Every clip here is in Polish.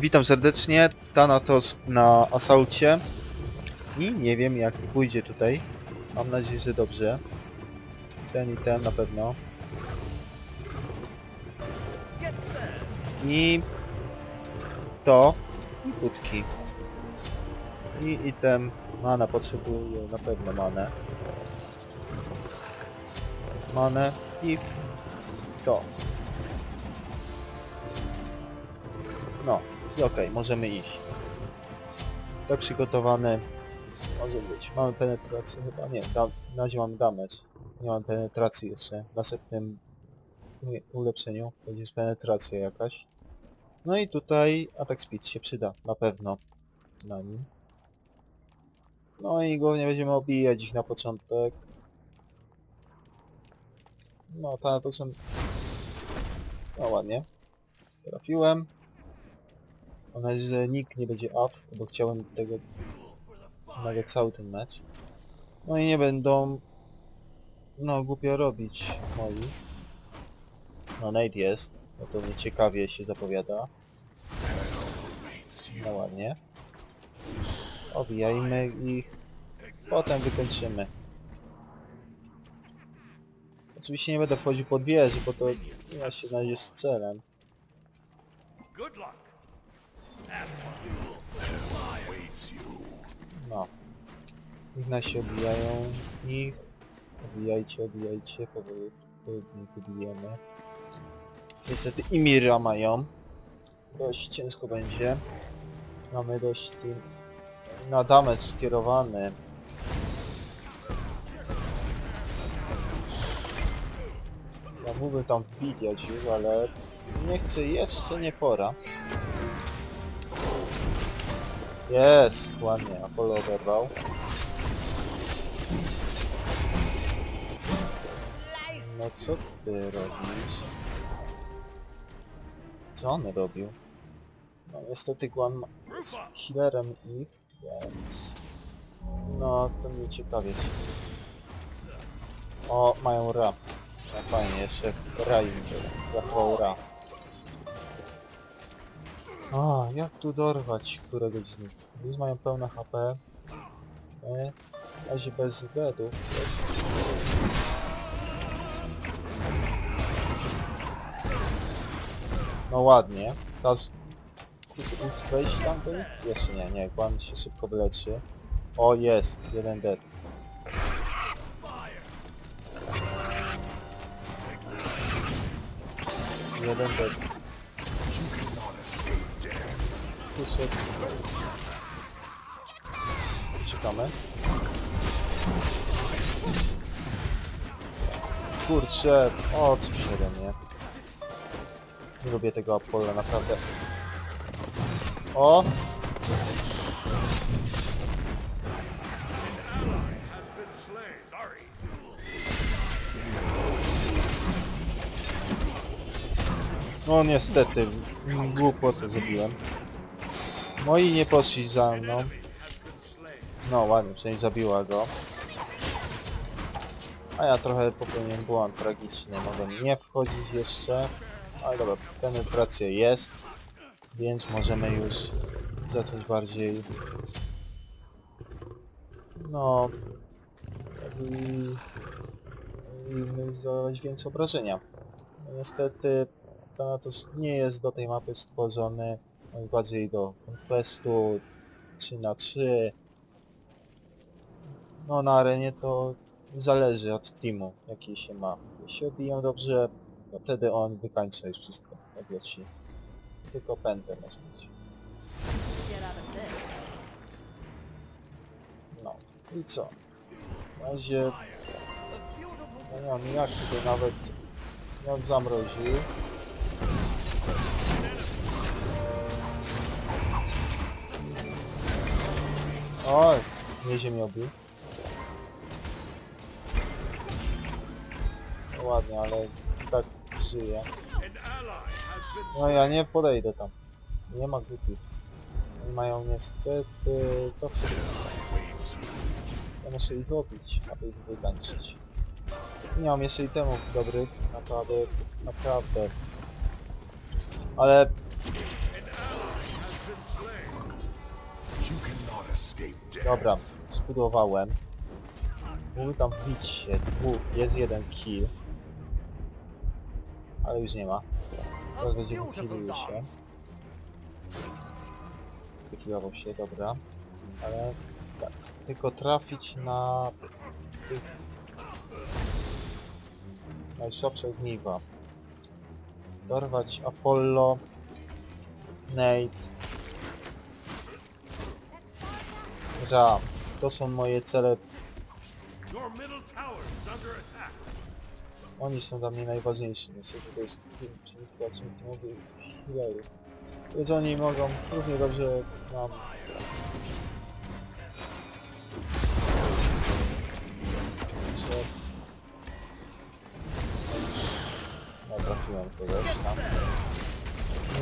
Witam serdecznie, Thanatos na asaucie i nie wiem jak pójdzie tutaj. Mam nadzieję, że dobrze. Ten i ten na pewno. I to i budki. I item mana potrzebuje na pewno manę. Manę i to. No i okej, możemy iść. Tak przygotowany może być. Mamy penetrację chyba? Nie, na razie mamy damage. Nie mam penetracji jeszcze. W następnym ulepszeniu będzie penetracja jakaś. No i tutaj atak speed się przyda, na pewno. Na nim. No i głównie będziemy obijać ich na początek. No, ta to są... No ładnie. Trafiłem. Mam nadzieję, że nikt nie będzie off, bo chciałem tego nawet cały ten mecz. No i nie będą no głupio robić moi. No Nate jest, no to mnie ciekawie się zapowiada. No ładnie. Obijajmy ich, potem wykończymy. Oczywiście nie będę wchodził pod wieży, bo to ja się na razie z celem. Good luck. No. Niech nas się obijają. Ich. Obijajcie, obijajcie. Powoli powoli wybijemy. Niestety Imira mają. Dość ciężko będzie. Mamy dość tym na damę skierowany. Ja mógłbym tam wbijać już, ale nie chcę, jeszcze nie pora. Jest, ładnie, Apollo oderwał. No co ty robisz? Co on robił? No niestety Guan jest healerem ich, więc... No, to mnie ciekawieć. O, mają Ra. No fajnie, jeszcze Ra im zachował Ra. A, jak tu dorwać któregoś z nich? Już mają pełne HP. E, razie bez deadów. Jest. No ładnie. Teraz... Wejść tam nich? Jeszcze nie, nie. Kłan się szybko wyleczy. O, jest. Jeden dead. Jeden dead. Kusek. Czekamy. Kurczę, o co się ode. Nie lubię tego Apollo, naprawdę. O! No niestety, głupotę zrobiłem. Moi nie poszli za mną. No ładnie, przynajmniej zabiła go. A ja trochę popełniłem błąd tragiczny, mogłem nie wchodzić jeszcze. Ale dobra, penetracja jest. Więc możemy już zacząć bardziej... No... I... I zadawać większe obrażenia. No, niestety Thanatos nie jest do tej mapy stworzony. On jest bardziej do Conquestu 3 na 3 no na arenie to zależy od teamu, jaki się ma. Jeśli obiją dobrze, to wtedy on wykańcza już wszystko, jak leci. Tylko pętę może this. No. I co? Na razie... Ja nie mam jak tutaj nawet... No zamroził. Oj, nie ziemię obił. No ładnie, ale tak żyje. No ja nie podejdę tam. Nie ma głupich. Oni mają niestety toksy. Ja muszę ich robić, aby ich wykańczyć. Nie mam jeszcze itemów dobrych, naprawdę, naprawdę. Ale Dobra, zbudowałem. Mógł tam wbić się. Dwóch, jest jeden kill. Ale już nie ma. Teraz będzie wychilił się. Wychilował się, dobra. Ale tak, tylko trafić na tych najsłabsze ogniwa. Dorwać Apollo, Nate, Ram. To są moje cele. Oni są dla mnie najważniejsi. Niestety to jest tym, czyli pracownik nowych healerów. Więc oni mogą równie dobrze nam... Co? No trafiłem kogoś tam.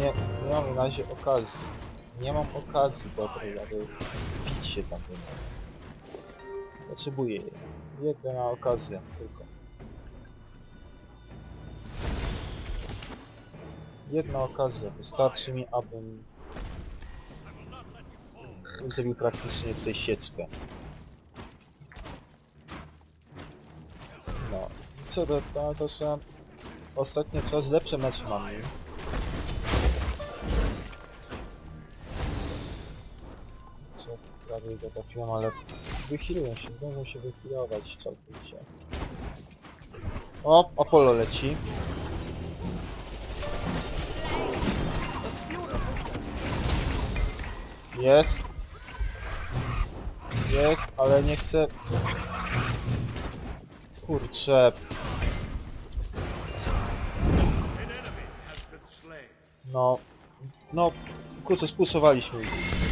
Nie, nie mam na razie okazji. Nie mam okazji dobrej, aby bić się tam. Potrzebuję jej. Jedna okazja tylko. Jedna okazja wystarczy mi, abym zrobił praktycznie tutaj sieczkę. No. Co do to, to są ostatnio coraz lepsze mecze mamy. Prawie go trafiłem, ale wychilują się, zdążą się wychilować całkowicie. O, Apollo leci. Jest. Jest, ale nie chcę... Kurczę. No... No... Kurczę, spulsowaliśmy ich.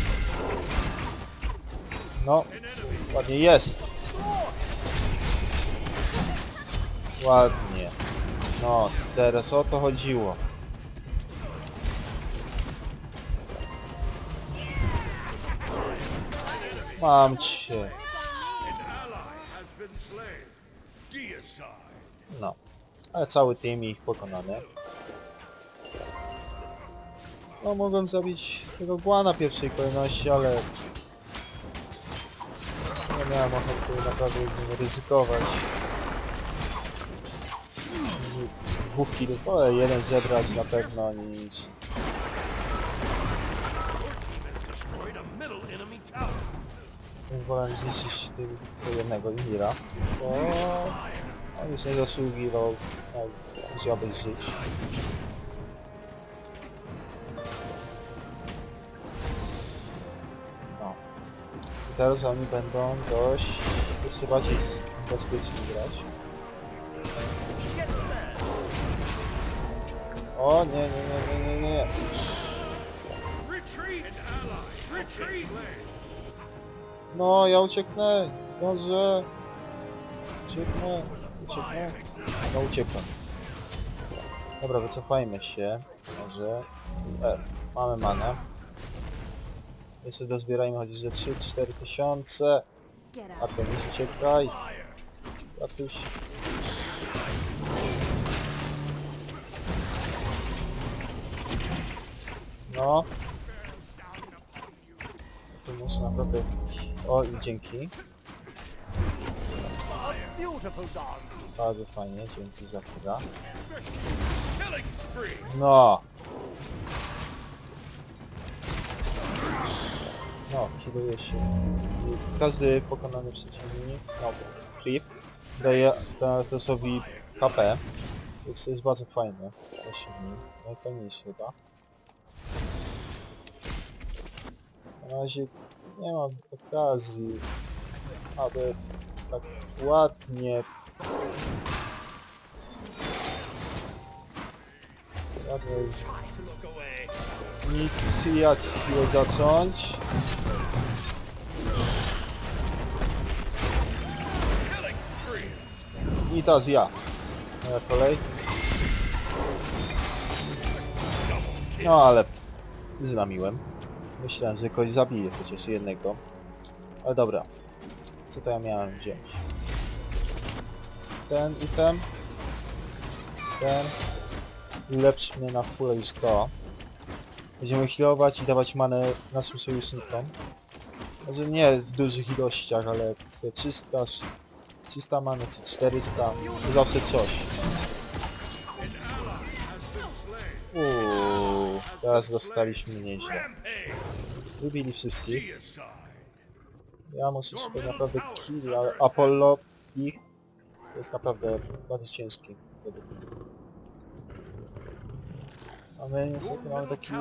No, ładnie jest. Ładnie. No, teraz o to chodziło. Mam cię. No. Ale cały team ich pokonany. No mogłem zabić tego Guana pierwszej kolejności, ale... Nie miałem ochoty naprawdę z nim ryzykować. Z dwóch killów, ale jeden zebrać na pewno nic. Wolę zniszczyć tego jednego Imira, bo on już nie zasługiwał na zjadać żyć. Teraz oni będą dość bardziej s- bezpiecznie grać. O nie, nie, nie, nie, nie, nie. No, ja ucieknę! Zdążę! Ucieknę! Ucieknę! No uciekłem. Dobra, wycofajmy się. Może... E, mamy manę. Jeszcze dozbierajmy chociaż ze 3-4 tysiące. A to nic uciekaj. Ratuj się. No. Tu muszę naprawdę... O, i dzięki. Bardzo fajnie, dzięki za chwilę. No! No, healuje się. Każdy pokonany przeciwnik, no, creep, daje Thanatosowi HP. To jest bardzo fajne. Właściwie. Najfajniejsze chyba. Na razie nie mam okazji, aby tak ładnie ładnie. Inicjację zacząć. I teraz ja. Moja kolej. No ale znamiłem. Myślałem, że kogoś zabiję, chociaż jednego. Ale dobra. Co to ja miałem wziąć? Ten i ten. Ten. Ulepszy mnie na full niż to. Będziemy healować i dawać manę naszym sojusznikom. Może nie w dużych ilościach, ale te 300, 300 mamy czy 400, to zawsze coś. Uuu, teraz dostaliśmy nieźle. Wybili wszystkich. Ja muszę szukać naprawdę kill, ale Apollo ich jest naprawdę bardzo ciężki. A my niestety mamy taki...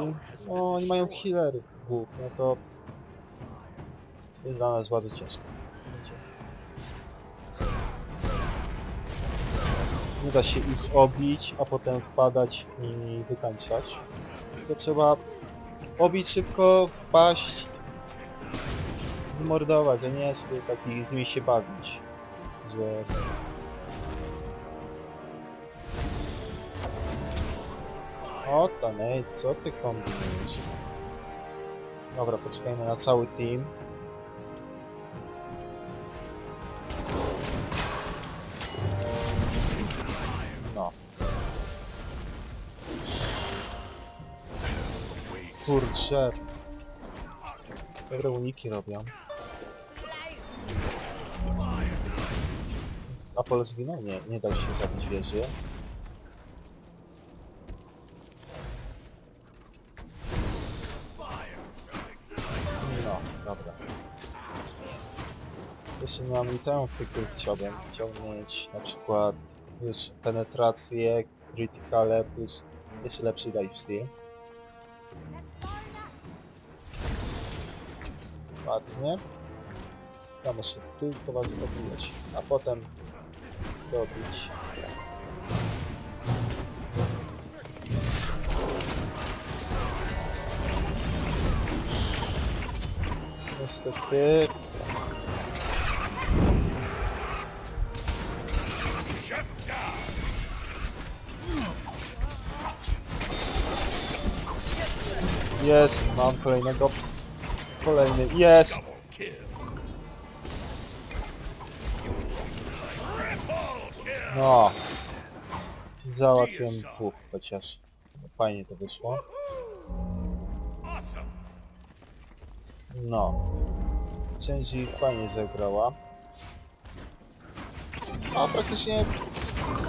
No, oni mają healerów dwóch, no to... Jest dla nas bardzo ciężko. Nie da się ich obić, a potem wpadać i wykańczać. Tylko trzeba obić szybko, wpaść wymordować, a nie sobie taki z nimi się bawić, że... O tam, ej, co ty kombinujesz? Dobra, poczekajmy na cały team. No. Kurczę. Dobre uniki robią. Apollo zginął? Nie, nie dał się zabić wieży. Nie mam itemów, tylko chciałbym. Mieć na przykład już penetrację, criticale plus jeszcze lepszy lifesteal. Ładnie. Ja muszę tylko was dobijać, a potem dobić. Niestety... Jest, mam kolejnego... Kolejny, jest! No. Załatwiłem dwóch chociaż. Fajnie to wyszło. No. Część ich fajnie zagrała. A praktycznie...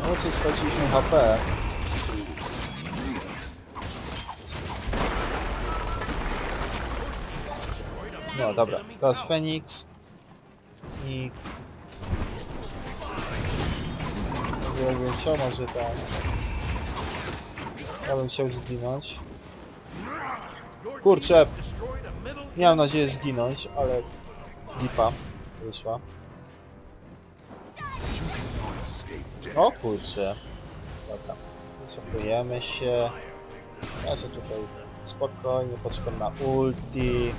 No co, straciliśmy HP. No dobra, teraz Fenix. I... Ja bym chciał może tam... Ja bym chciał zginąć. Kurczę, Miałem nadzieję zginąć, ale lipa wyszła. O kurczę. Dobra. Wycofujemy się. Ja sobie tutaj spokojnie poczekam na ulti.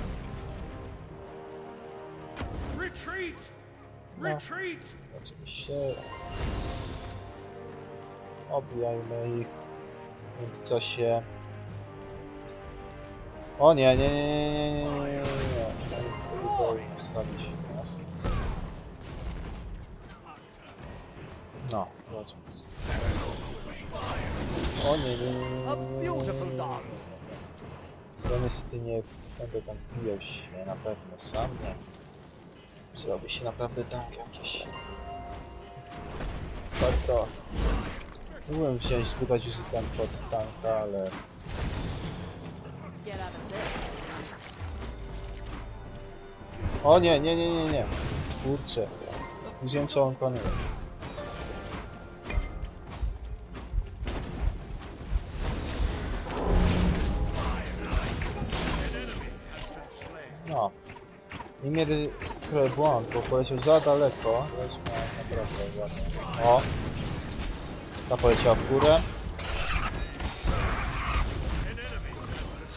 Retreat! No. Retreat! Oczywiście. Obijajmy ich. W międzyczasie. O nie, nie, nie, nie, nie, nie, nie, nie, nie. Ustawić nas. No, zobaczmy. O nie, nie, nie, nie, nie, nie, nie, nie, nie. Ja niestety nie będę tam bijał się na pewno sam, nie. Zrobi się naprawdę tank jakiś. Warto. Byłem wziąć, zbudować użytkan pod tanka, ale... O nie, nie, nie, nie, nie. Kurczę. Wiem co on panuje. No. I mnie trochę błąd, bo poleciał za daleko. Lecz miałem naprawdę ładnie. O! Ta poleciała w górę.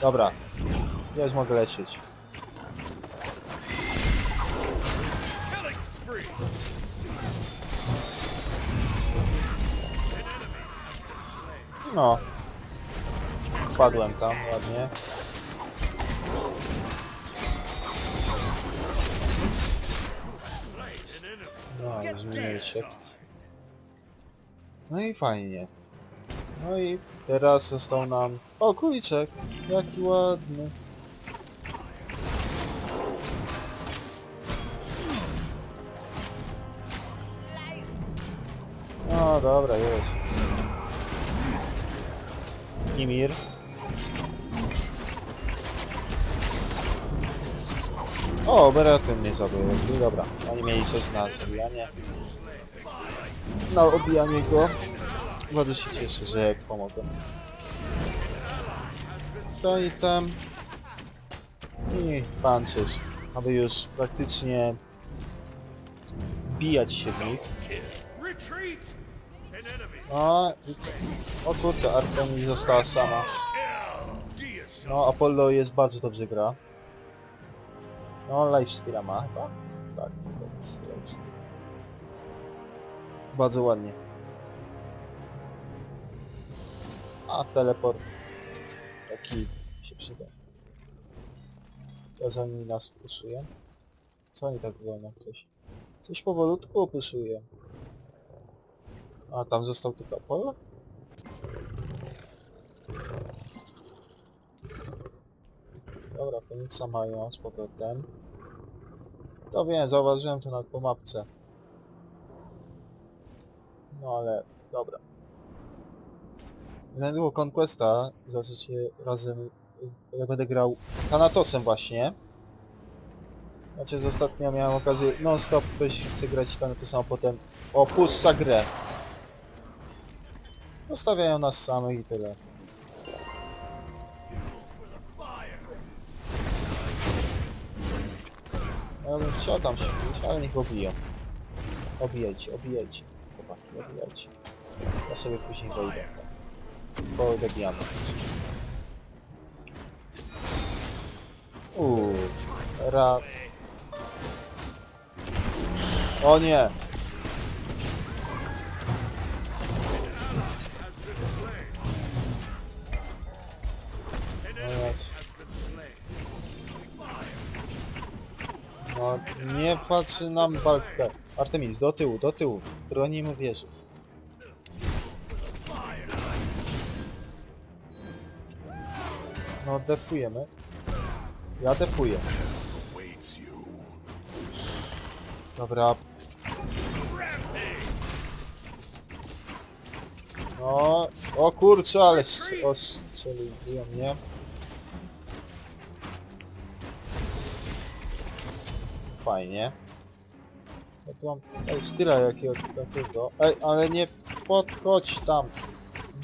Dobra. Ja już mogę lecieć. No. Wpadłem tam ładnie. tam. No. no i fajnie. No i teraz został nam... O, kuliczek! Jaki ładny. No dobra, jedź. Imir. O, Beraty mnie zabyły. Dobra, oni mieli coś na zabijanie. Na obijanie go. Bardzo się cieszę, że pomogłem. To i tam. I pancerz. Aby już praktycznie bijać się w nich. Enemy! O? O kurczę, Artemis została sama. No, Apollo jest bardzo dobrze gra. No, lifesteala ma chyba? Tak, to jest. Bardzo ładnie. A, teleport. Taki się przyda. Teraz oni nas puszują. Co oni tak wolno? Coś, coś powolutku opuszuje. A, tam został tylko Apollo? Dobra, Feniksa mają z powrotem. To wiem, zauważyłem to na po mapce. No ale, dobra. Niedługo Conquesta zobaczycie razem, ja będę grał Thanatosem właśnie. Znaczy z ostatnio miałem okazję, non stop ktoś chce grać Thanatosem, a potem opuszcza grę. Zostawiają nas samych i tyle. Chciał tam się ale niech obiją. Obijajcie, obijajcie. Chłopaki, obijajcie. Ja sobie później wejdę. Bo dobijamy. Uuu, ra... O nie! Patrzy nam walkę. Artemis, do tyłu, do tyłu. Bronimy wieży. No, defujemy. Ja defuję. Dobra. No, o kurczę, ale strz- ostrzeliwują mnie. Fajnie. Ja tu mam ej, styla jakiego takiego. Ej, ale nie podchodź tam.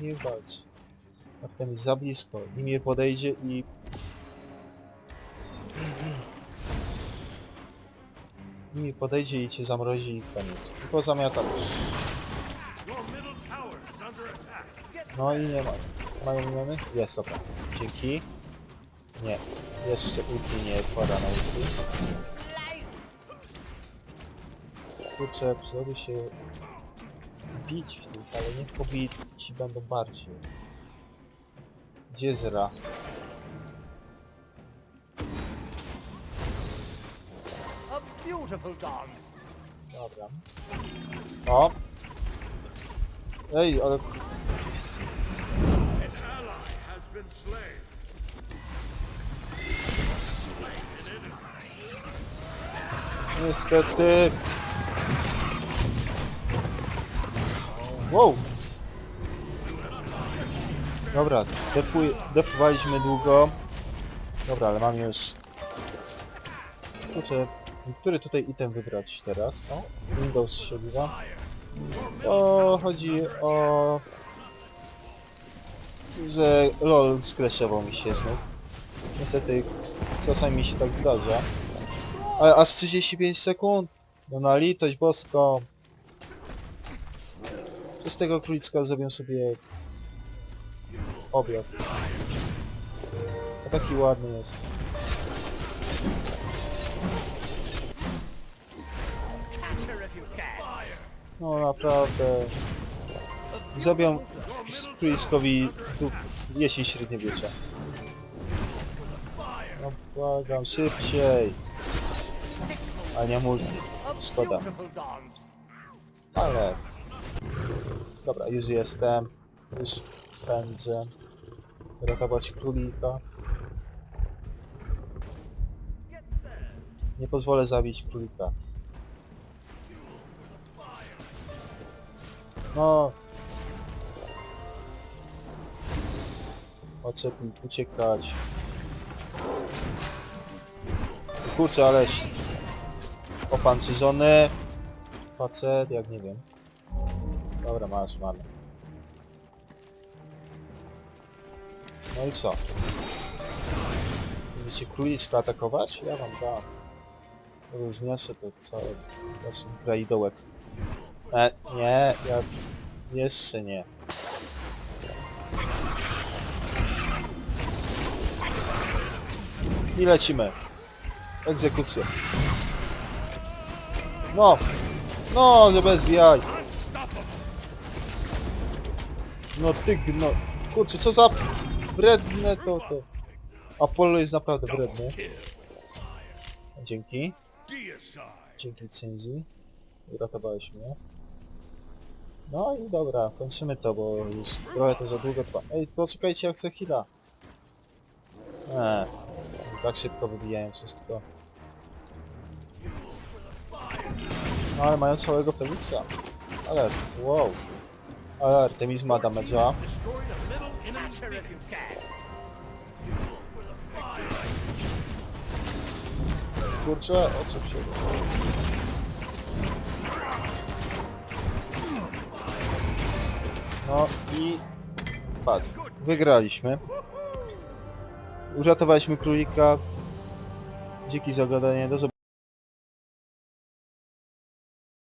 Nie walcz. Artemis za blisko. I mnie podejdzie i... I mi podejdzie i cię zamrozi i koniec. I pozamiatam. No i nie ma. Mają miniony? Jest, dobra. Dzięki. Nie. Jeszcze ulti nie wkłada na ulti. Kurczę, przydałoby się bić w nich, ale niech pobici będą bardziej. Gdzie jest Ra? A beautiful dance. Dobra. O! Ej, ale niestety... Wow! Dobra, defuj, defowaliśmy długo. Dobra, ale mam już... Kurczę, który tutaj item wybrać teraz? O, Windows się odbywa. O, chodzi o... Że LOL skreszował mi się znów. Niestety, czasami mi się tak zdarza. Ale aż 35 sekund? No na litość boską. Z tego królicka zrobię sobie obiad. A taki ładny jest. No naprawdę. Zrobią tu jesień średniowiecza. No błagam, szybciej. A nie multi. Szkoda. Ale... Dobra, już jestem. Już pędzę. Ratować królika. Nie pozwolę zabić królika. No. Oczepnik, uciekać. Kurczę, ale... Opancerzony. Facet, jak nie wiem. Dobra, masz, mamy. No i co? Będziecie króliczka atakować? Ja wam dam. Rozniosę to całe... Znaczy, grajdołek. E, nie, ja... Jeszcze nie. I lecimy. Egzekucja. No! No, że bez jaj. No ty no. Kurczę, co za wredne to to. Apollo jest naprawdę wredny. Dzięki. Dzięki licencji. Uratowałeś mnie. No i dobra, kończymy to, bo już trochę to za długo trwa. Ej, poczekajcie, ja chcę heala. Eee, tak szybko wybijają wszystko. No ale mają całego Feniksa. Ale, wow. Artemis ma damage'a. Kurczę, o co się... No i... Padł. Wygraliśmy. Uratowaliśmy królika. Dzięki za oglądanie. Do zobaczenia.